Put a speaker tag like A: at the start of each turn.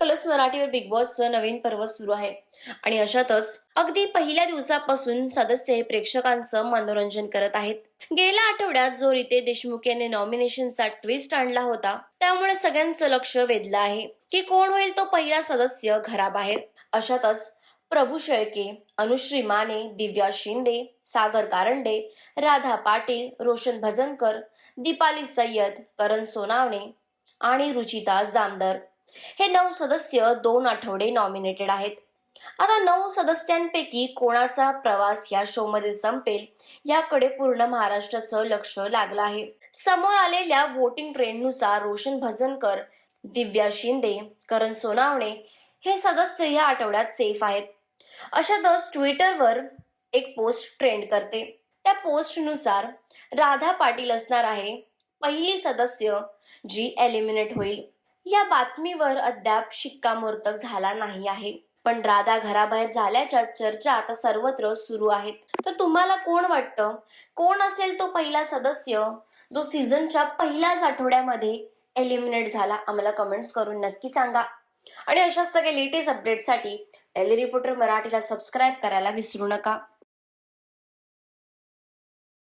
A: Colours मराठीवर big बॉसचं नवीन पर्व सुरू आहे. आणि अशातच अगदी पहिल्या दिवसापासून सदस्य हे प्रेक्षकांचं मनोरंजन करत आहेत. गेल्या आठवड्यात जो रिते देशमुख यांनी नॉमिनेशनचा ट्विस्ट आणला होता त्यामुळे सगळ्यांचं लक्ष वेधलं आहे की कोण होईल तो पहिला सदस्य घराबाहेर. अशातच प्रभू शेळके अनुश्री माने दिव्या शिंदे सागर कारंडे राधा पाटील रोशन भजनकर दीपाली सय्यद करण सोनावणे आणि रुचिता जामदार हे नऊ सदस्य दोन आठवडे नॉमिनेटेड आहेत. आता नऊ सदस्यांपैकी कोणाचा प्रवास या शो मध्ये संपेल याकडे पूर्ण महाराष्ट्राचं लक्ष लागलं आहे. समोर आलेल्या वोटिंग ट्रेंडनुसार रोशन भजनकर दिव्या शिंदे करण सोनावणे हे सदस्य या आठवड्यात सेफ आहेत. अशातच ट्विटरवर एक पोस्ट ट्रेंड करते. त्या पोस्टनुसार राधा पाटील असणार आहे पहिली सदस्य जी एलिमिनेट होईल या बातमीवर अद्याप शिक्कामोर्तब झाला नाही आहे. पण राधा घराबाहेर झाल्याच्या चर्चा आता सर्वत्र सुरू आहेत. तर तुम्हाला कोण वाटतं? कोण असेल तो पहिला सदस्य जो सीझनच्या पहिल्याच आठवड्यामध्ये एलिमिनेट झाला? आम्हाला कमेंट्स करून नक्की सांगा. आणि अशाच सगळ्या लेटेस्ट अपडेटसाठी डेली रिपोर्टर मराठीला सबस्क्राईब करायला विसरू नका.